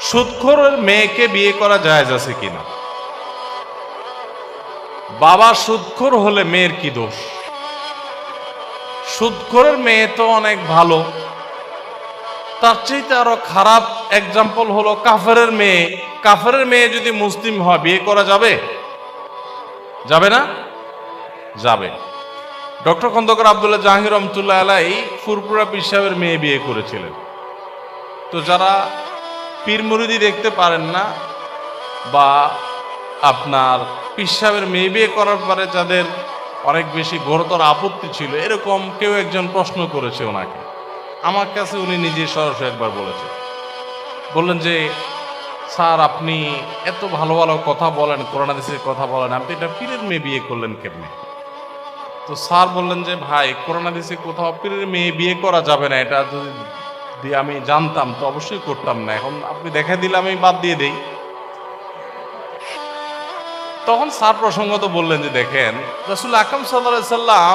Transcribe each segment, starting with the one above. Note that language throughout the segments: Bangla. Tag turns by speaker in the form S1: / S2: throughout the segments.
S1: সুদখোরের মেয়েকে বিয়ে করা জায়েজ আছে কিনা? বাবা সুদখোর হলে মেয়ের কি দোষ? সুদখোরের মেয়ে তো অনেক ভালো। তার চাইতে আরও খারাপ এক্সাম্পল হলো কাফেরের মেয়ে। কাফেরের মেয়ে যদি মুসলিম হয়, বিয়ে করা যাবে? যাবে না? যাবে। ডক্টর খন্দকার আবদুল্লাহ জাহাঙ্গীর রহমতুল্লাহ আলাই ফুরপুরা পীর সাহেবের মেয়ে বিয়ে করেছিলেন। তো যারা পীর মুরিদি দেখতে পারেন না বা আপনার পীর সাহেবের মেয়ে বিয়ে করার পরে যাদের অনেক বেশি ঘোরতর আপত্তি ছিল, এরকম কেউ একজন প্রশ্ন করেছে ওনাকে। আমার কাছে উনি নিজে সরাসরি একবার বলেছে। বললেন যে, স্যার, আপনি এত ভালো ভালো কথা বলেন করোনা দেশের কথা বলেন, আপনি এটা পীরের মেয়ে বিয়ে করলেন কেমনে? তো স্যার বললেন যে, ভাই করোনা দেশে কোথাও পীরের মেয়ে বিয়ে করা যাবে না, এটা যদি দিয়ে আমি জানতাম তো অবশ্যই করতাম না। এখন আপনি দেখা দিলে আমি বাদ দিয়ে দেই। তখন স্যার প্রসঙ্গত বললেন যে, দেখেন, রসুল সাল্লাহ সাল্লাম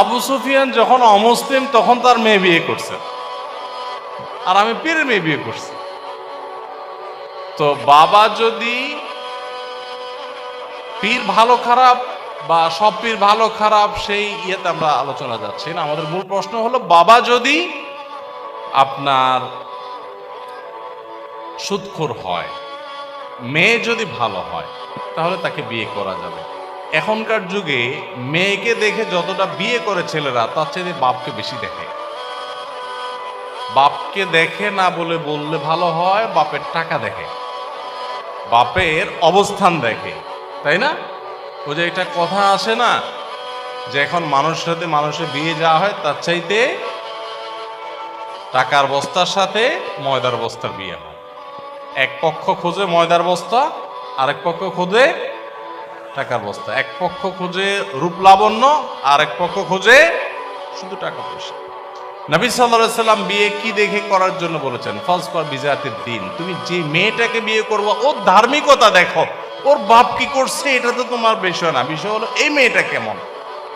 S1: আবু সুফিয়ান যখন অমুসলিম, তখন তার মেয়ে বিয়ে করছে। আর আমি পীরের মেয়ে বিয়ে করছি। তো বাবা যদি পীর ভালো খারাপ বা সব পীর ভালো খারাপ, সেই ইয়েতে আমরা আলোচনা যাচ্ছি না। আমাদের মূল প্রশ্ন হলো, বাবা যদি আপনার সুদখোর হয়, মেয়ে যদি ভালো হয়, তাহলে তাকে বিয়ে করা যাবে। এখনকার যুগে মেয়েকে দেখে যতটা বিয়ে করে ছেলেরা, তার চেয়ে বাপকে বেশি দেখে। বাপকে দেখে না বলে বললে ভালো হয়, বাপের টাকা দেখে। বাপের অবস্থান দেখে, তাই না? ও যে একটা কথা আসে না, যে এখন মানুষের সাথে মানুষের বিয়ে যাওয়া হয়, তার চাইতে টাকার বস্তার সাথে ময়দার বস্তার বিয়ে হয়। এক পক্ষ খোঁজে ময়দার বস্তা, আরেক পক্ষ খোঁজে টাকার বস্তা। এক পক্ষ খোঁজে রূপ লাবণ্য আর এক পক্ষ খোঁজে শুধু টাকা পয়সা। নবী সাল্লাহ সাল্লাম বিয়ে কি দেখে করার জন্য বলেছেন? ফলস কর বিজাতের দিন। তুমি যে মেয়েটাকে বিয়ে করব, ওর ধার্মিকতা দেখো। ওর বাপ কি করছে, এটা তো তোমার বিষয় না। বিষয় হলো, এই মেয়েটা কেমন?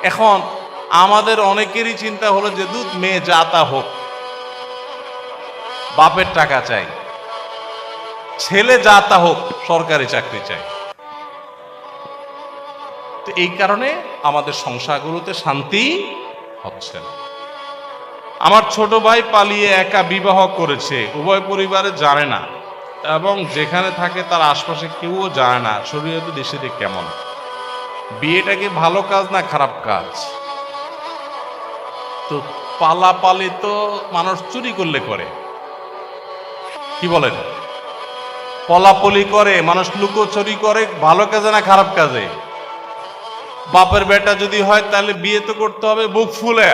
S1: এখন আমাদের অনেকেরই চিন্তা হলো যে, দুধ মেয়ে যাতা হোক। বাপের টাকা চাই। ছেলে যা তা হোক, সরকারি চাকরি চাই। তো এই কারণে আমাদের সংসারগুলোতে শান্তি হচ্ছে না। আমার ছোট ভাই পালিয়ে একা বিবাহ করেছে, উভয় পরিবারে জানে না। এবং যেখানে থাকে তার আশপাশে কেউও জানে না শরীয়তে দেশে কেমন। বিয়েটা কি ভালো কাজ না খারাপ কাজ? তো পালাপালি তো মানুষ চুরি করলে করে। কি বলেন পলাপলি করে, মানুষ লুকোচুরি করে, ভালো কাজে না খারাপ কাজে? বাপের বেটা যদি হয়, তাহলে বিয়ে তো করতে হবে, বুক ফুলে।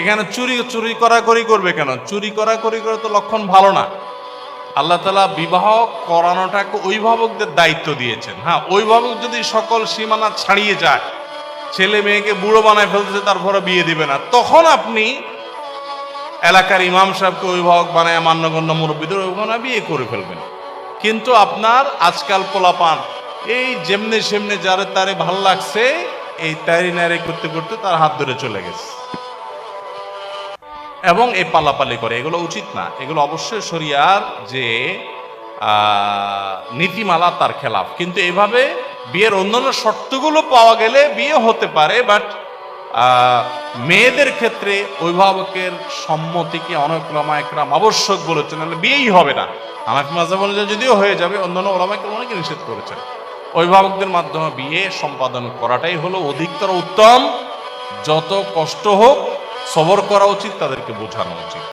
S1: এখানে চুরি চুরি করা করি করবে কেন? চুরি করা করি করে তো লক্ষণ ভালো না। আল্লাহ তালা বিবাহ করানোটাকে অভিভাবকদের দায়িত্ব দিয়েছেন। হ্যাঁ অভিভাবক যদি সকল সীমানা ছাড়িয়ে যায়, ছেলে মেয়েকে বুড়ো বানায় ফেলতেছে তারপরে বিয়ে দিবে না। তখন আপনি এলাকার ইমাম সাহেবকে অভিভাবক বানায়, মান্যগণ্য মুরব্বীদের অভিভাবক বিয়ে করে ফেলবেন। কিন্তু আপনার আজকাল পোলাপান, এই যেমনে সেমনে যারে তারে ভালো লাগছে, এই তারি নারি করতে করতে তার হাত ধরে চলে গেছে। এবং এই পালাপালি করে, এগুলো উচিত না। এগুলো অবশ্যই শরিয়ার যে নীতিমালা তার খেলাফ। কিন্তু এভাবে বিয়ের অন্যান্য শর্তগুলো পাওয়া গেলে বিয়ে হতে পারে, বাট মেয়েদের ক্ষেত্রে অভিভাবকের সম্মতিকে অনেক ওলামা একরাম আবশ্যক বলেছেন, নাহলে বিয়েই হবে না। হানাফি মাঝে বলে যে যদিও হয়ে যাবে, অন্যান্য ওলামাকে অনেকে নিষেধ করেছেন। অভিভাবকদের মাধ্যমে বিয়ে সম্পাদন করাটাই হলো অধিকতর উত্তম। যত কষ্ট হোক, সবর করা উচিত, তাদেরকে বোঝানো উচিত।